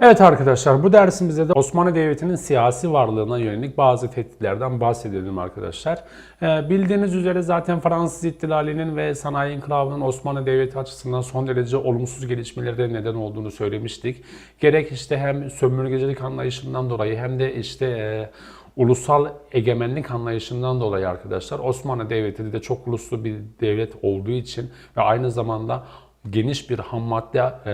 Evet arkadaşlar bu dersimizde de Osmanlı Devleti'nin siyasi varlığına yönelik bazı tehditlerden bahsedelim arkadaşlar. Ee, bildiğiniz üzere zaten Fransız İhtilali'nin ve Sanayi İnkılabı'nın Osmanlı Devleti açısından son derece olumsuz gelişmelere neden olduğunu söylemiştik. Gerek işte hem sömürgecilik anlayışından dolayı hem de işte e, ulusal egemenlik anlayışından dolayı arkadaşlar Osmanlı Devleti de çok uluslu bir devlet olduğu için ve aynı zamanda geniş bir ham madde e,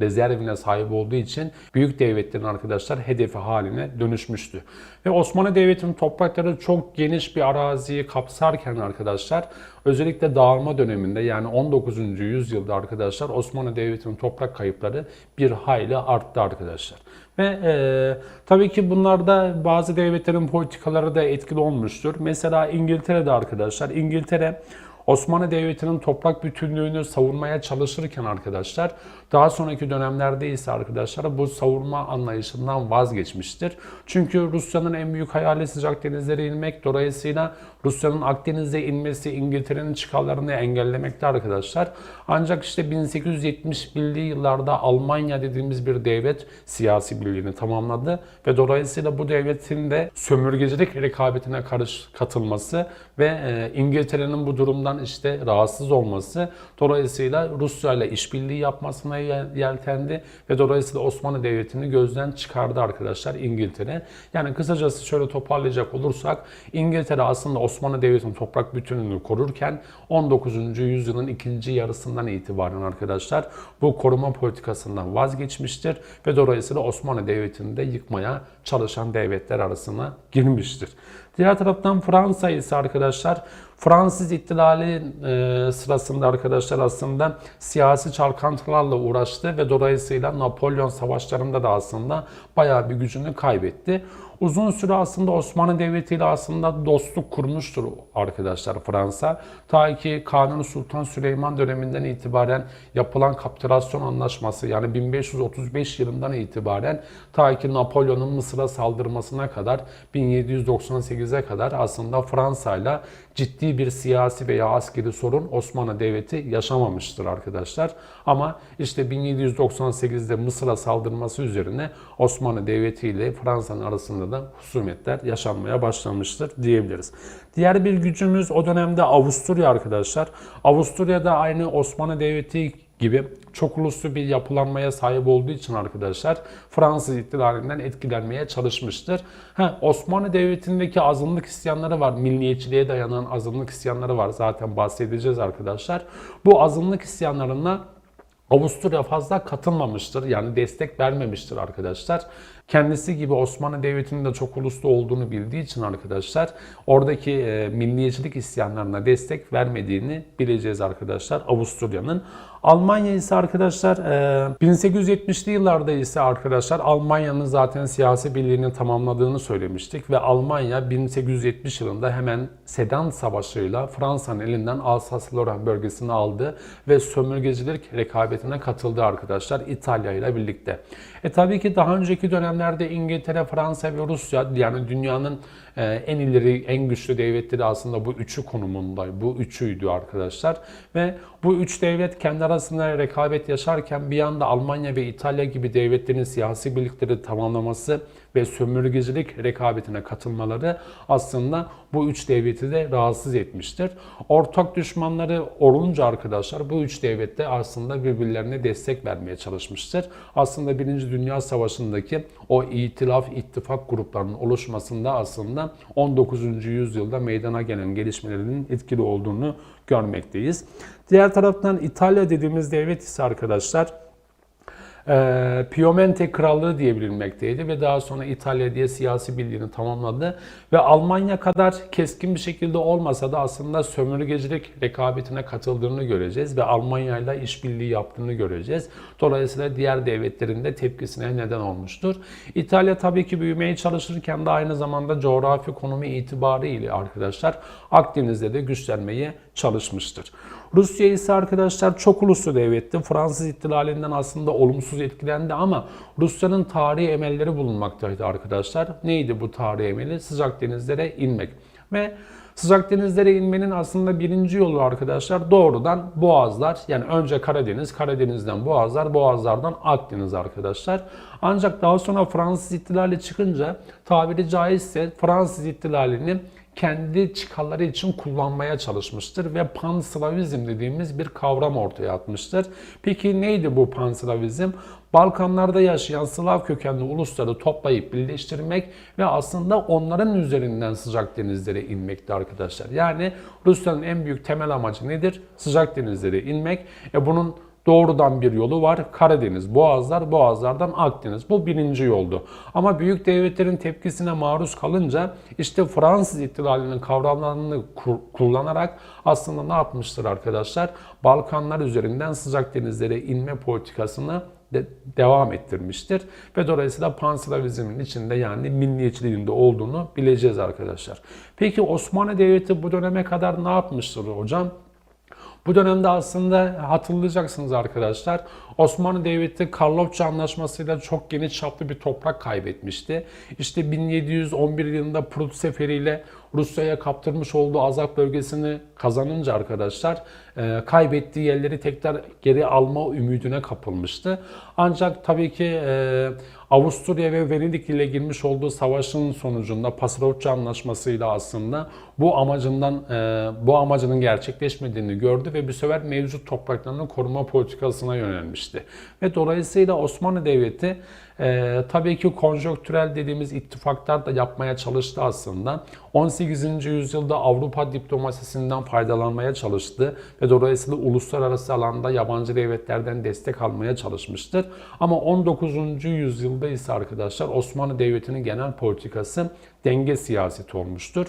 rezervine sahip olduğu için büyük devletlerin arkadaşlar hedefi haline dönüşmüştü. Ve Osmanlı Devleti'nin toprakları çok geniş bir araziyi kapsarken arkadaşlar özellikle dağılma döneminde yani 19. yüzyılda arkadaşlar Osmanlı Devleti'nin toprak kayıpları bir hayli arttı arkadaşlar. Ve e, tabii ki bunlarda bazı devletlerin politikaları da etkili olmuştur. Mesela İngiltere'de arkadaşlar İngiltere Osmanlı Devleti'nin toprak bütünlüğünü savunmaya çalışırken arkadaşlar daha sonraki dönemlerde ise arkadaşlar bu savunma anlayışından vazgeçmiştir. Çünkü Rusya'nın en büyük hayali sıcak denizlere inmek. Dolayısıyla Rusya'nın Akdeniz'e inmesi İngiltere'nin çıkarlarını engellemekte arkadaşlar. Ancak işte 1871'li yıllarda Almanya dediğimiz bir devlet siyasi birliğini tamamladı ve dolayısıyla bu devletin de sömürgecilik rekabetine karış katılması ve e, İngiltere'nin bu durumdan işte rahatsız olması dolayısıyla Rusya ile işbirliği yapmasına yel- yeltendi ve dolayısıyla Osmanlı Devleti'ni gözden çıkardı arkadaşlar İngiltere. Yani kısacası şöyle toparlayacak olursak İngiltere aslında Osmanlı Devleti'nin toprak bütünlüğünü korurken 19. yüzyılın ikinci yarısından itibaren arkadaşlar bu koruma politikasından vazgeçmiştir ve dolayısıyla Osmanlı Devleti'ni de yıkmaya çalışan devletler arasına girmiştir. Diğer taraftan Fransa ise arkadaşlar Fransız ihtilali e, sırasında arkadaşlar aslında siyasi çalkantılarla uğraştı ve dolayısıyla Napolyon savaşlarında da aslında bayağı bir gücünü kaybetti. Uzun süre aslında Osmanlı Devleti ile aslında dostluk kurmuştur arkadaşlar Fransa. Ta ki Kanuni Sultan Süleyman döneminden itibaren yapılan kapitülasyon anlaşması yani 1535 yılından itibaren ta ki Napolyon'un Mısır'a saldırmasına kadar 1798'e kadar aslında Fransa ile ciddi bir siyasi veya askeri sorun Osmanlı Devleti yaşamamıştır arkadaşlar. Ama işte 1798'de Mısır'a saldırması üzerine Osmanlı Devleti ile Fransa'nın arasında da husumetler yaşanmaya başlamıştır diyebiliriz. Diğer bir gücümüz o dönemde Avusturya arkadaşlar. Avusturya'da aynı Osmanlı Devleti gibi çok uluslu bir yapılanmaya sahip olduğu için arkadaşlar Fransız ihtilalinden etkilenmeye çalışmıştır. Ha, Osmanlı Devleti'ndeki azınlık isyanları var. Milliyetçiliğe dayanan azınlık isyanları var. Zaten bahsedeceğiz arkadaşlar. Bu azınlık isyanlarına Avusturya fazla katılmamıştır. Yani destek vermemiştir arkadaşlar. Kendisi gibi Osmanlı Devleti'nin de çok uluslu olduğunu bildiği için arkadaşlar oradaki e, milliyetçilik isyanlarına destek vermediğini bileceğiz arkadaşlar Avusturya'nın. Almanya ise arkadaşlar e, 1870'li yıllarda ise arkadaşlar Almanya'nın zaten siyasi birliğini tamamladığını söylemiştik ve Almanya 1870 yılında hemen Sedan Savaşı'yla Fransa'nın elinden Alsace-Lorraine bölgesini aldı ve sömürgecilik rekabetine katıldı arkadaşlar İtalya ile birlikte. E tabii ki daha önceki dönemlerde İngiltere, Fransa ve Rusya yani dünyanın e, en ileri, en güçlü devletleri aslında bu üçü konumunda. Bu üçüydü arkadaşlar. Ve bu üç devlet kendi arasında rekabet yaşarken bir yanda Almanya ve İtalya gibi devletlerin siyasi birlikleri tamamlaması ve sömürgecilik rekabetine katılmaları aslında bu üç devleti de rahatsız etmiştir. Ortak düşmanları olunca arkadaşlar bu üç devlet de aslında birbirlerine destek vermeye çalışmıştır. Aslında Birinci Dünya Savaşı'ndaki o itilaf, ittifak gruplarının oluşmasında aslında 19. yüzyılda meydana gelen gelişmelerin etkili olduğunu görmekteyiz. Diğer taraftan İtalya dediğimiz devlet ise arkadaşlar e, Piemonte Krallığı diye bilinmekteydi ve daha sonra İtalya diye siyasi birliğini tamamladı ve Almanya kadar keskin bir şekilde olmasa da aslında sömürgecilik rekabetine katıldığını göreceğiz ve Almanya ile işbirliği yaptığını göreceğiz. Dolayısıyla diğer devletlerin de tepkisine neden olmuştur. İtalya tabii ki büyümeye çalışırken de aynı zamanda coğrafi konumu itibariyle arkadaşlar Akdeniz'de de güçlenmeye çalışmıştır. Rusya ise arkadaşlar çok uluslu devletti. Fransız ihtilalinden aslında olumsuz etkilendi ama Rusya'nın tarihi emelleri bulunmaktaydı arkadaşlar. Neydi bu tarihi emeli? Sıcak denizlere inmek. Ve Sıcak denizlere inmenin aslında birinci yolu arkadaşlar doğrudan Boğazlar. Yani önce Karadeniz, Karadeniz'den Boğazlar, Boğazlardan Akdeniz arkadaşlar. Ancak daha sonra Fransız ihtilali çıkınca tabiri caizse Fransız ihtilalini kendi çıkarları için kullanmaya çalışmıştır ve panslavizm dediğimiz bir kavram ortaya atmıştır. Peki neydi bu panslavizm? Balkanlarda yaşayan Slav kökenli ulusları toplayıp birleştirmek ve aslında onların üzerinden sıcak denizlere inmekti arkadaşlar. Yani Rusya'nın en büyük temel amacı nedir? Sıcak denizlere inmek. E bunun Doğrudan bir yolu var. Karadeniz, Boğazlar, Boğazlardan Akdeniz. Bu birinci yoldu. Ama büyük devletlerin tepkisine maruz kalınca işte Fransız ihtilalinin kavramlarını kullanarak aslında ne yapmıştır arkadaşlar? Balkanlar üzerinden sıcak denizlere inme politikasını de devam ettirmiştir. Ve dolayısıyla panslavizmin içinde yani milliyetçiliğinde olduğunu bileceğiz arkadaşlar. Peki Osmanlı Devleti bu döneme kadar ne yapmıştır hocam? Bu dönemde aslında hatırlayacaksınız arkadaşlar. Osmanlı Devleti Karlofça Anlaşması'yla çok geniş çaplı bir toprak kaybetmişti. İşte 1711 yılında Prut Seferi Rusya'ya kaptırmış olduğu Azak bölgesini kazanınca arkadaşlar kaybettiği yerleri tekrar geri alma ümidine kapılmıştı. Ancak tabii ki e, Avusturya ve Venedik ile girmiş olduğu savaşın sonucunda Pasarotça Anlaşması'yla aslında bu amacından e, bu amacının gerçekleşmediğini gördü ve bir sefer mevcut topraklarını koruma politikasına yönelmişti. Ve dolayısıyla Osmanlı Devleti e, tabii ki konjonktürel dediğimiz ittifaklar da yapmaya çalıştı aslında. 18. yüzyılda Avrupa diplomasisinden faydalanmaya çalıştı ve dolayısıyla uluslararası alanda yabancı devletlerden destek almaya çalışmıştır. Ama 19. yüzyılda ise arkadaşlar Osmanlı Devleti'nin genel politikası denge siyaseti olmuştur.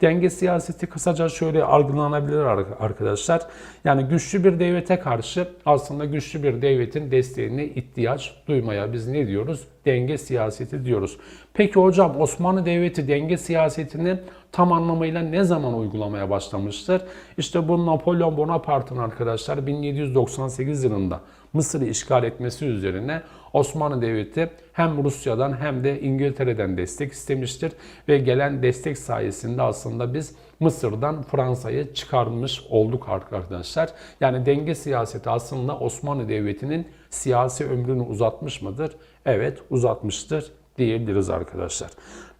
Denge siyaseti kısaca şöyle algılanabilir arkadaşlar. Yani güçlü bir devlete karşı aslında güçlü bir devletin desteğine ihtiyaç duymaya biz ne diyoruz? Denge siyaseti diyoruz. Peki hocam Osmanlı Devleti denge siyasetini tam anlamıyla ne zaman uygulamaya başlamıştır? İşte bu Napolyon Bonaparte'ın arkadaşlar 1798 yılında Mısır'ı işgal etmesi üzerine Osmanlı Devleti hem Rusya'dan hem de İngiltere'den destek istemiştir ve gelen destek sayesinde aslında biz Mısır'dan Fransa'yı çıkarmış olduk arkadaşlar. Yani denge siyaseti aslında Osmanlı Devleti'nin siyasi ömrünü uzatmış mıdır? Evet uzatmıştır diyebiliriz arkadaşlar.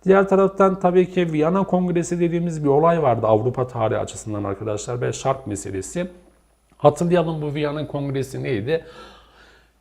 Diğer taraftan tabii ki Viyana Kongresi dediğimiz bir olay vardı Avrupa tarihi açısından arkadaşlar ve şart meselesi. Hatırlayalım bu Viyana Kongresi neydi?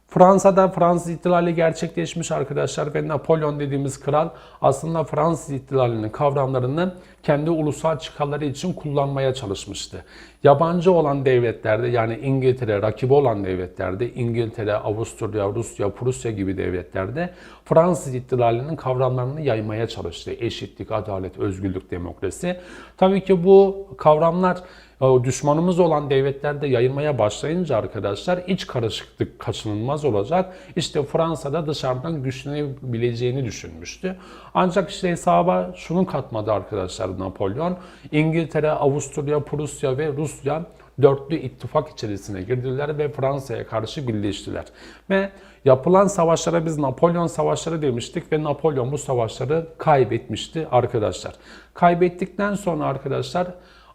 Fransa'da Fransız ihtilali gerçekleşmiş arkadaşlar ve Napolyon dediğimiz kral aslında Fransız ihtilalinin kavramlarını kendi ulusal çıkarları için kullanmaya çalışmıştı. Yabancı olan devletlerde yani İngiltere, rakibi olan devletlerde İngiltere, Avusturya, Rusya, Prusya gibi devletlerde Fransız ihtilalinin kavramlarını yaymaya çalıştı. Eşitlik, adalet, özgürlük, demokrasi. Tabii ki bu kavramlar düşmanımız olan devletlerde yayılmaya başlayınca arkadaşlar iç karışıklık kaçınılmaz olacak. İşte Fransa'da dışarıdan güçlenebileceğini düşünmüştü. Ancak işte hesaba şunu katmadı arkadaşlar Napolyon. İngiltere, Avusturya, Prusya ve Rusya dörtlü ittifak içerisine girdiler ve Fransa'ya karşı birleştiler. Ve yapılan savaşlara biz Napolyon savaşları demiştik ve Napolyon bu savaşları kaybetmişti arkadaşlar. Kaybettikten sonra arkadaşlar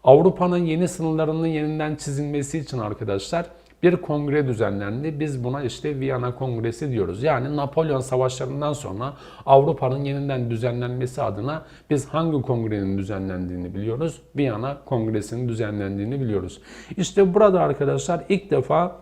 Avrupa'nın yeni sınırlarının yeniden çizilmesi için arkadaşlar bir kongre düzenlendi. Biz buna işte Viyana Kongresi diyoruz. Yani Napolyon savaşlarından sonra Avrupa'nın yeniden düzenlenmesi adına biz hangi kongrenin düzenlendiğini biliyoruz. Viyana Kongresi'nin düzenlendiğini biliyoruz. İşte burada arkadaşlar ilk defa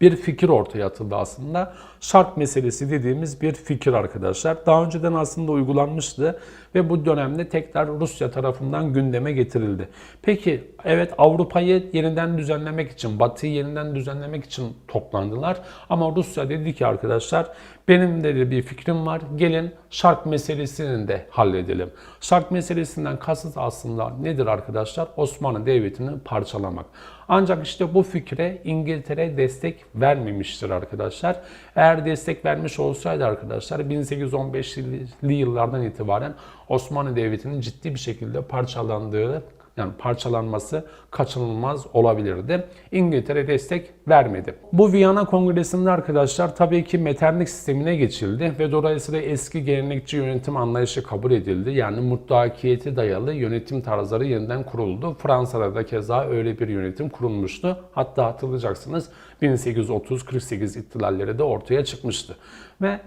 bir fikir ortaya atıldı aslında. Şart meselesi dediğimiz bir fikir arkadaşlar. Daha önceden aslında uygulanmıştı ve bu dönemde tekrar Rusya tarafından gündeme getirildi. Peki evet Avrupa'yı yeniden düzenlemek için, Batı'yı yeniden düzenlemek için toplandılar. Ama Rusya dedi ki arkadaşlar benim de bir fikrim var. Gelin şark meselesini de halledelim. Şark meselesinden kasıt aslında nedir arkadaşlar? Osmanlı Devleti'ni parçalamak. Ancak işte bu fikre İngiltere destek vermemiştir arkadaşlar. Eğer destek vermiş olsaydı arkadaşlar 1815'li yıllardan itibaren Osmanlı Devleti'nin ciddi bir şekilde parçalandığı yani parçalanması kaçınılmaz olabilirdi. İngiltere destek vermedi. Bu Viyana Kongresi'nde arkadaşlar tabii ki Metternich sistemine geçildi ve dolayısıyla eski gelenekçi yönetim anlayışı kabul edildi. Yani mutlakiyeti dayalı yönetim tarzları yeniden kuruldu. Fransa'da da keza öyle bir yönetim kurulmuştu. Hatta hatırlayacaksınız 1830-48 ihtilalleri de ortaya çıkmıştı. Ve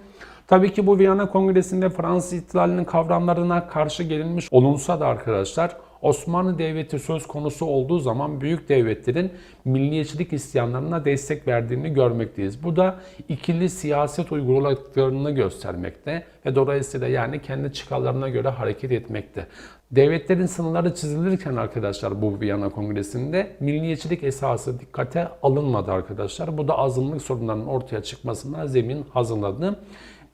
Tabii ki bu Viyana Kongresi'nde Fransız ihtilalinin kavramlarına karşı gelinmiş olunsa da arkadaşlar Osmanlı Devleti söz konusu olduğu zaman büyük devletlerin milliyetçilik isyanlarına destek verdiğini görmekteyiz. Bu da ikili siyaset uyguladıklarını göstermekte ve dolayısıyla yani kendi çıkarlarına göre hareket etmekte. Devletlerin sınırları çizilirken arkadaşlar bu Viyana Kongresi'nde milliyetçilik esası dikkate alınmadı arkadaşlar. Bu da azınlık sorunlarının ortaya çıkmasına zemin hazırladı.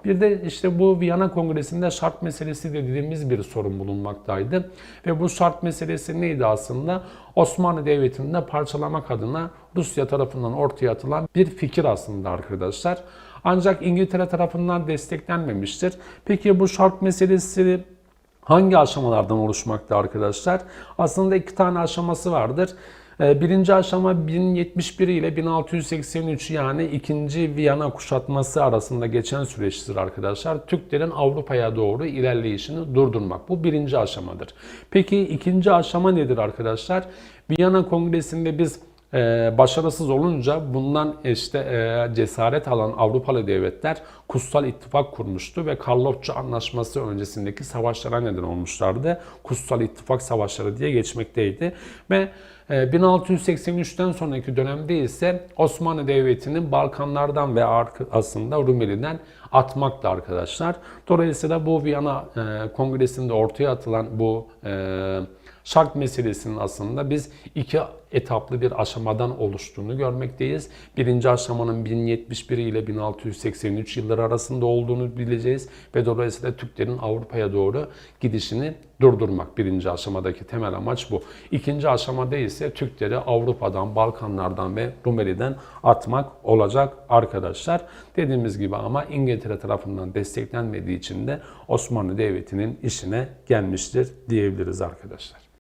Bir de işte bu Viyana Kongresi'nde şart meselesi dediğimiz bir sorun bulunmaktaydı. Ve bu şart meselesi neydi aslında? Osmanlı Devleti'ni de parçalamak adına Rusya tarafından ortaya atılan bir fikir aslında arkadaşlar. Ancak İngiltere tarafından desteklenmemiştir. Peki bu şart meselesi hangi aşamalardan oluşmakta arkadaşlar? Aslında iki tane aşaması vardır. Ee, Birinci aşama 1071 ile 1683 yani ikinci Viyana kuşatması arasında geçen süreçtir arkadaşlar. Türklerin Avrupa'ya doğru ilerleyişini durdurmak. Bu birinci aşamadır. Peki ikinci aşama nedir arkadaşlar? Viyana Kongresi'nde biz başarısız olunca bundan işte e, cesaret alan Avrupalı devletler Kutsal İttifak kurmuştu ve Karlofça Anlaşması öncesindeki savaşlara neden olmuşlardı. Kutsal İttifak Savaşları diye geçmekteydi ve e, 1683'ten sonraki dönemde ise Osmanlı Devleti'nin Balkanlardan ve aslında Rumeli'den atmaktı arkadaşlar. Dolayısıyla bu Viyana e, Kongresi'nde ortaya atılan bu e, şart meselesinin aslında biz iki etaplı bir aşamadan oluştuğunu görmekteyiz. Birinci aşamanın 1071 ile 1683 yılları arasında olduğunu bileceğiz ve dolayısıyla Türklerin Avrupa'ya doğru gidişini durdurmak. Birinci aşamadaki temel amaç bu. İkinci aşamada ise Türkleri Avrupa'dan, Balkanlardan ve Rumeli'den atmak olacak arkadaşlar. Dediğimiz gibi ama İngiltere tarafından desteklenmediği için de Osmanlı Devleti'nin işine gelmiştir diyebiliriz arkadaşlar.